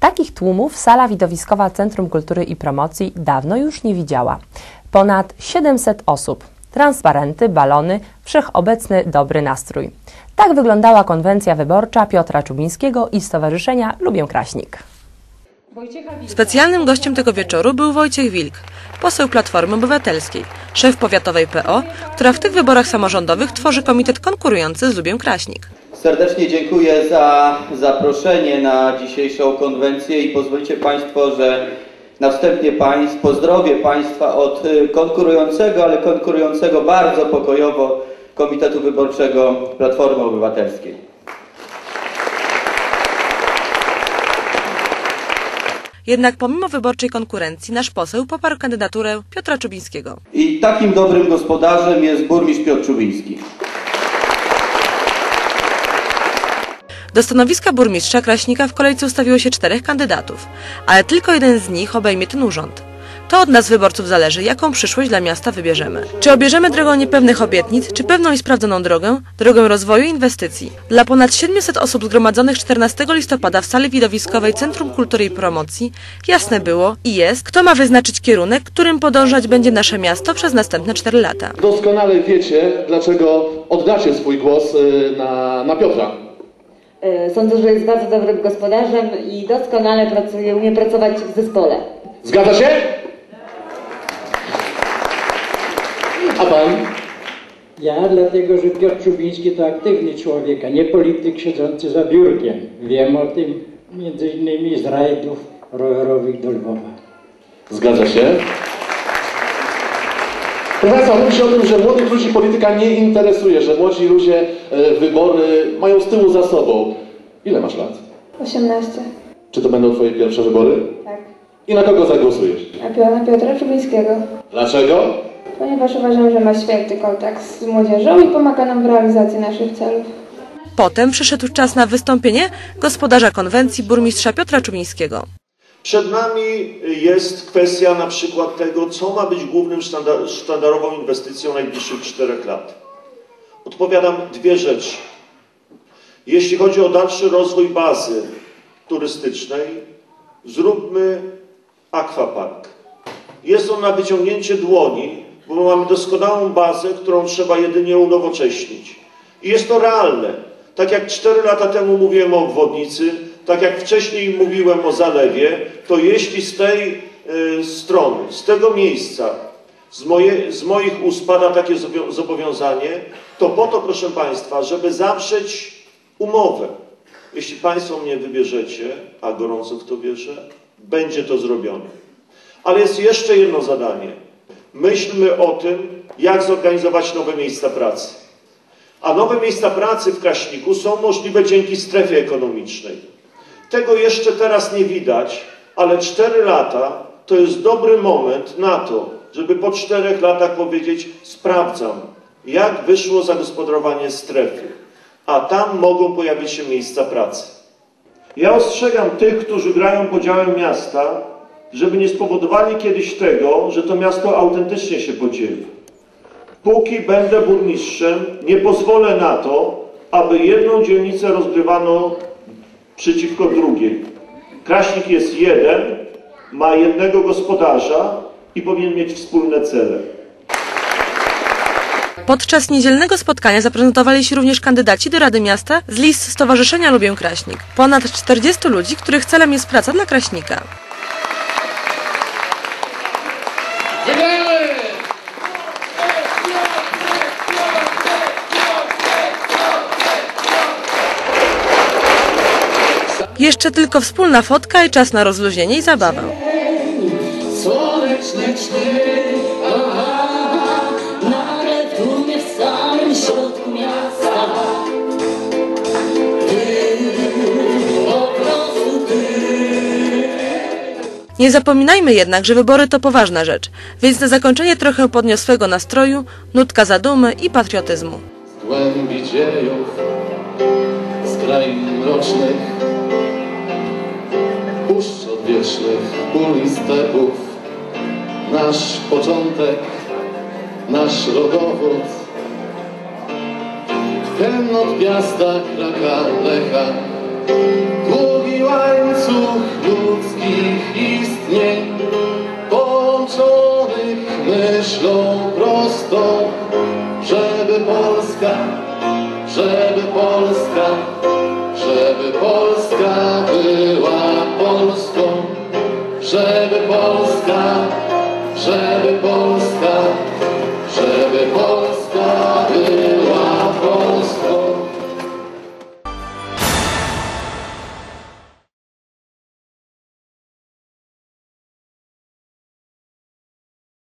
Takich tłumów sala widowiskowa Centrum Kultury i Promocji dawno już nie widziała. Ponad 700 osób, transparenty, balony, wszechobecny dobry nastrój. Tak wyglądała konwencja wyborcza Piotra Czubińskiego i Stowarzyszenia Lubię Kraśnik. Specjalnym gościem tego wieczoru był Wojciech Wilk, poseł Platformy Obywatelskiej, szef powiatowej PO, która w tych wyborach samorządowych tworzy komitet konkurujący z Lubię Kraśnik. Serdecznie dziękuję za zaproszenie na dzisiejszą konwencję i pozwolicie Państwo, że na wstępie państw, pozdrowię Państwa od y, konkurującego, ale konkurującego bardzo pokojowo Komitetu Wyborczego Platformy Obywatelskiej. Jednak pomimo wyborczej konkurencji nasz poseł poparł kandydaturę Piotra Czubińskiego. I takim dobrym gospodarzem jest burmistrz Piotr Czubiński. Do stanowiska burmistrza Kraśnika w kolejce ustawiło się czterech kandydatów, ale tylko jeden z nich obejmie ten urząd. To od nas wyborców zależy, jaką przyszłość dla miasta wybierzemy. Czy obierzemy drogą niepewnych obietnic, czy pewną i sprawdzoną drogę, drogę rozwoju i inwestycji. Dla ponad 700 osób zgromadzonych 14 listopada w sali widowiskowej Centrum Kultury i Promocji jasne było i jest, kto ma wyznaczyć kierunek, którym podążać będzie nasze miasto przez następne 4 lata. Doskonale wiecie, dlaczego oddacie swój głos y, na, na Piotra. E, Sądzę, że jest bardzo dobrym gospodarzem i doskonale pracuje, umie pracować w zespole. Zgadza się? A pan? Ja dlatego, że Piotr Czubiński to aktywny człowiek, a nie polityk siedzący za biurkiem. Wiem o tym między innymi z rajdów rowerowych do Lwowa. Zgadza się. Państwa, mówi się o tym, że młodych ludzi polityka nie interesuje, że młodzi ludzie e, wybory mają z tyłu za sobą. Ile masz lat? 18. Czy to będą Twoje pierwsze wybory? Tak. I na kogo zagłosujesz? Piotr- na Piotra Czubińskiego. Dlaczego? Ponieważ uważam, że ma święty kontakt z młodzieżą i pomaga nam w realizacji naszych celów. Potem przyszedł czas na wystąpienie gospodarza konwencji burmistrza Piotra Czubińskiego. Przed nami jest kwestia na przykład tego, co ma być głównym sztandar- sztandarową inwestycją najbliższych czterech lat. Odpowiadam dwie rzeczy. Jeśli chodzi o dalszy rozwój bazy turystycznej, zróbmy akwapark. Jest on na wyciągnięcie dłoni, bo mamy doskonałą bazę, którą trzeba jedynie unowocześnić. I jest to realne. Tak jak cztery lata temu mówiłem o obwodnicy, tak jak wcześniej mówiłem o zalewie, to jeśli z tej y, strony, z tego miejsca, z, moje, z moich ust pada takie zobow- zobowiązanie, to po to, proszę Państwa, żeby zawrzeć umowę. Jeśli Państwo mnie wybierzecie, a gorąco w to wierzę, będzie to zrobione. Ale jest jeszcze jedno zadanie. Myślmy o tym, jak zorganizować nowe miejsca pracy. A nowe miejsca pracy w Kraśniku są możliwe dzięki strefie ekonomicznej. Tego jeszcze teraz nie widać, ale cztery lata to jest dobry moment na to, żeby po czterech latach powiedzieć: Sprawdzam, jak wyszło zagospodarowanie strefy, a tam mogą pojawić się miejsca pracy. Ja ostrzegam tych, którzy grają podziałem miasta, żeby nie spowodowali kiedyś tego, że to miasto autentycznie się podzieli. Póki będę burmistrzem, nie pozwolę na to, aby jedną dzielnicę rozgrywano przeciwko drugiej. Kraśnik jest jeden, ma jednego gospodarza i powinien mieć wspólne cele. Podczas niedzielnego spotkania zaprezentowali się również kandydaci do Rady Miasta z list Stowarzyszenia Lubię Kraśnik. Ponad 40 ludzi, których celem jest praca dla Kraśnika. Jeszcze tylko wspólna fotka i czas na rozluźnienie i zabawę. Nie zapominajmy jednak, że wybory to poważna rzecz, więc na zakończenie trochę podniosłego nastroju, nutka zadumy i patriotyzmu. Z głębi dziejów, z krain mrocznych, puszcz odwiecznych pól i stepów. Nasz początek, nasz rodowód. Hymn od piasta, kraka, lecha. Długi łańcuch ludzkich istnień, połączonych myślą prostą, żeby Polska, żeby Polska